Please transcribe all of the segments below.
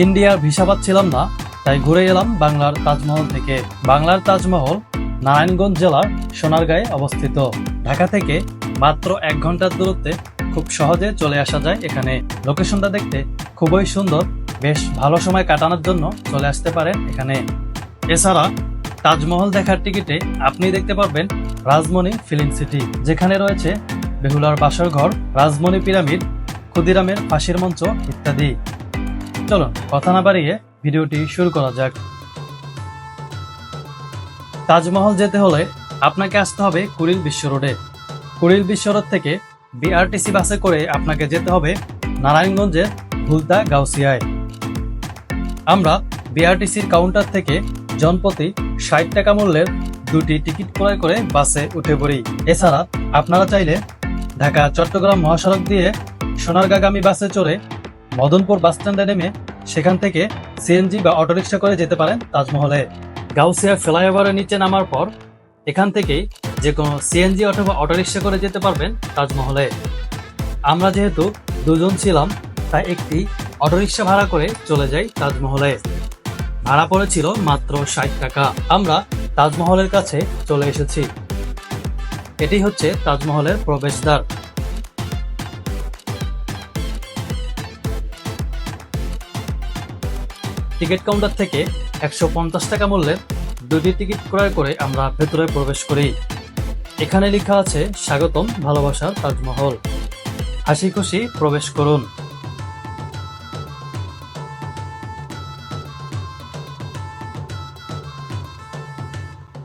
ইন্ডিয়ার ভিসা পাচ্ছিলাম না, তাই ঘুরে এলাম বাংলার তাজমহল থেকে। বাংলার তাজমহল নারায়ণগঞ্জ জেলার সোনারগাঁয়ে অবস্থিত। ঢাকা থেকে মাত্র এক ঘণ্টার দূরত্বে খুব সহজে চলে আসা যায় এখানে। লোকেশনটা দেখতে খুবই সুন্দর, বেশ ভালো সময় কাটানোর জন্য চলে আসতে পারেন এখানে। এছাড়া তাজমহল দেখার টিকিটে আপনি দেখতে পারবেন রাজমণি ফিল্ম সিটি, যেখানে রয়েছে বেহুলার বাসর ঘর, রাজমণি পিরামিড, ক্ষুদিরামের ফাঁসির মঞ্চ ইত্যাদি। চলো, কথা না বাড়িয়ে ভিডিওটি শুরু করা যাক। তাজমহল যেতে হলে আপনাকে আসতে হবে কুড়িল বিশ্ব রোডে। কুড়িল বিশ্ব রোড থেকে বিআরটিসি বাসে করে আপনাকে যেতে হবে নারায়ণগঞ্জের ভুলতা গাউসিয়ায়। আমরা বিআরটিসির কাউন্টার থেকে জনপ্রতি ষাট টাকা মূল্যের দুটি টিকিট ক্রয় করে বাসে উঠে পড়ি। এছাড়া আপনারা চাইলে ঢাকা চট্টগ্রাম মহাসড়ক দিয়ে সোনারগাগামী বাসে চড়ে মদনপুর বাস স্ট্যান্ডে নেমে সেখান থেকে সিএনজি বা অটোরিকশা করে যেতে পারেন তাজমহলে। গাউসিয়া ফ্লাইওভারের নিচে নামার পর এখান থেকেই যে কোনো সিএনজি অথবা অটোরিকশা করে যেতে পারবেন তাজমহলে। আমরা যেহেতু দুজন ছিলাম, তাই একটি অটোরিকশা ভাড়া করে চলে যাই তাজমহলে। ভাড়া পড়েছিল মাত্র ষাট টাকা। আমরা তাজমহলের কাছে চলে এসেছি। এটি হচ্ছে তাজমহলের প্রবেশদ্বার। টিকিট কাউন্টার থেকে একশো পঞ্চাশ টাকা মূল্যের দুটি টিকিট ক্রয় করে আমরা ভেতরে প্রবেশ করি। এখানে লেখা আছে, স্বাগতম ভালোবাসার তাজমহল। হাসি খুশি প্রবেশ করুন।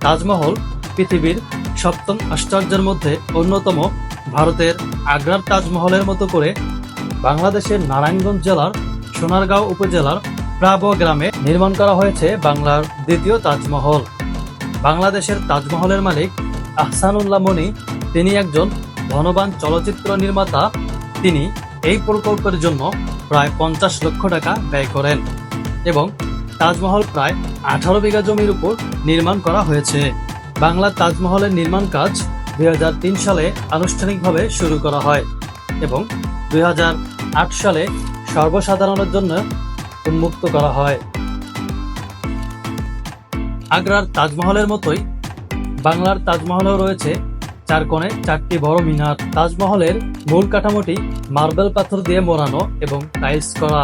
তাজমহল পৃথিবীর সপ্তম আশ্চর্যের মধ্যে অন্যতম ভারতের আগ্রার তাজমহলের মতো করে বাংলাদেশের নারায়ণগঞ্জ জেলার সোনারগাঁও উপজেলার প্রাব গ্রামে নির্মাণ করা হয়েছে বাংলার দ্বিতীয় তাজমহল। বাংলাদেশের তাজমহলের মালিক আহসানুল্লাহ মনি, তিনি একজন ধনবান চলচ্চিত্র নির্মাতা। তিনি এই প্রকল্পের জন্য প্রায় পঞ্চাশ লক্ষ টাকা ব্যয় করেন এবং তাজমহল প্রায় আঠারো বিঘা জমির উপর নির্মাণ করা হয়েছে। বাংলার তাজমহলের নির্মাণ কাজ দুই হাজার তিন সালে আনুষ্ঠানিকভাবে শুরু করা হয় এবং দুই হাজার আট সালে সর্বসাধারণের জন্য উন্মুক্ত করা হয়। আগ্রার তাজমহলের মতোই বাংলার তাজমহলেও রয়েছে। চার কোণে চারটি বড় মিনার। তাজমহলের মূল কাঠামোটি মার্বেল পাথর দিয়ে মোড়ানো এবং টাইলস করা।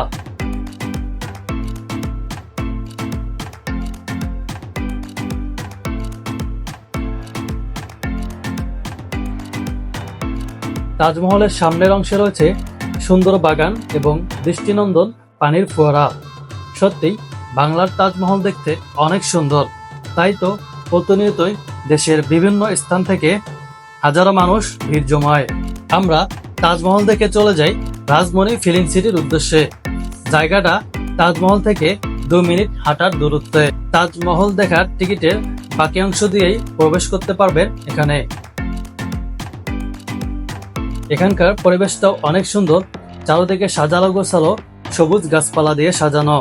তাজমহলের সামনের অংশে রয়েছে সুন্দর বাগান এবং দৃষ্টিনন্দন পানির ফোয়ারা। সত্যি বাংলার তাজমহল দেখতে অনেক সুন্দর। তাই তো প্রতিনিয়তই দেশের বিভিন্ন স্থান থেকে হাজারো মানুষ ভিড় জমায়। আমরা তাজমহল দেখে চলে যাই রাজমণি ফিলিং সিটির উদ্দেশ্যে। জায়গাটা তাজমহল থেকে দু মিনিট হাঁটার দূরত্বে। তাজমহল দেখার টিকিটের বাকি অংশ দিয়েই প্রবেশ করতে পারবেন এখানে। এখানকার পরিবেশটাও অনেক সুন্দর, চারোদিকে সাজালো গোছালো সবুজ গাছপালা দিয়ে সাজানো।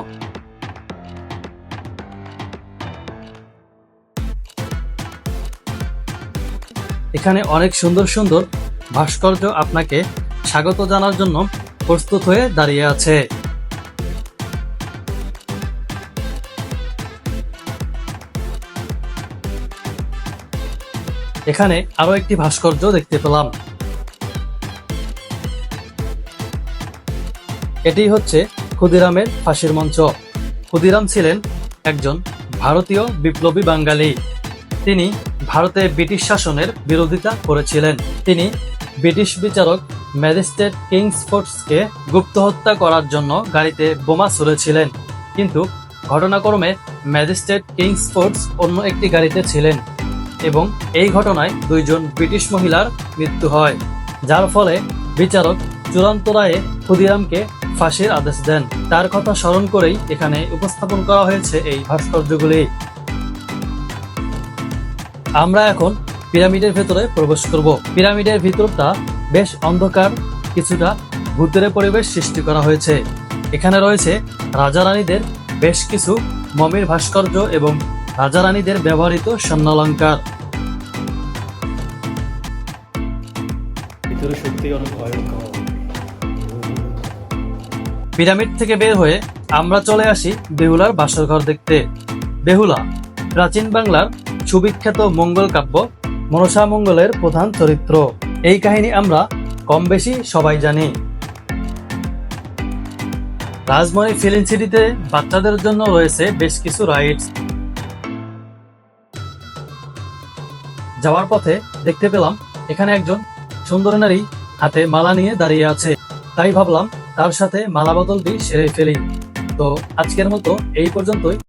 এখানে অনেক সুন্দর সুন্দর ভাস্কর্য আপনাকে স্বাগত জানার জন্য প্রস্তুত হয়ে দাঁড়িয়ে আছে। এখানে আরও একটি ভাস্কর্য দেখতে পেলাম। এটি হচ্ছে ক্ষুদিরামের ফাঁসির মঞ্চ। ক্ষুদিরাম ছিলেন একজন ভারতীয় বিপ্লবী বাঙালি। তিনি ভারতে ব্রিটিশ শাসনের বিরোধিতা করেছিলেন। তিনি ব্রিটিশ বিচারক ম্যাজিস্ট্রেট কিংসফোর্ডসকে গুপ্ত হত্যা করার জন্য গাড়িতে বোমা ছুড়েছিলেন। কিন্তু ঘটনাক্রমে ম্যাজিস্ট্রেট কিংসফোর্ডস অন্য একটি গাড়িতে ছিলেন এবং এই ঘটনায় দুইজন ব্রিটিশ মহিলার মৃত্যু হয়। যার ফলে বিচারক চূড়ান্ত রায়ে ক্ষুদিরামকে ফাঁসির আদেশ দেন। তার কথা স্মরণ করেই এখানে উপস্থাপন করা হয়েছে এই ভাস্কর্যগুলি। আমরা এখন পিরামিডের ভেতরে প্রবেশ করব। পিরামিডের ভিতরটা বেশ অন্ধকার, কিছুটা ভূতের পরিবেশ সৃষ্টি করা হয়েছে। এখানে রয়েছে রাজা রানীদের বেশ কিছু মমির ভাস্কর্য এবং রাজা রানীদের ব্যবহৃত স্বর্ণালঙ্কার। ভিতরে সত্যি অনেক ভয়ঙ্কর পিরামিড থেকে বের হয়ে আমরা চলে আসি বেহুলার বাসরঘর দেখতে। বেহুলা, প্রাচীন বাংলার সুবিখ্যাত মঙ্গল কাব্য, মনসা মঙ্গলের প্রধান চরিত্র। এই কাহিনী আমরা কম বেশি সবাই জানি। রাজমণি ফিলিং সিটিতে বাচ্চাদের জন্য রয়েছে বেশ কিছু রাইডস যাওয়ার পথে দেখতে পেলাম এখানে একজন সুন্দর নারী হাতে মালা নিয়ে দাঁড়িয়ে আছে। তাই ভাবলাম তার সাথে মালা বদলটি সেরে ফেলি তো আজকের মতো এই পর্যন্তই।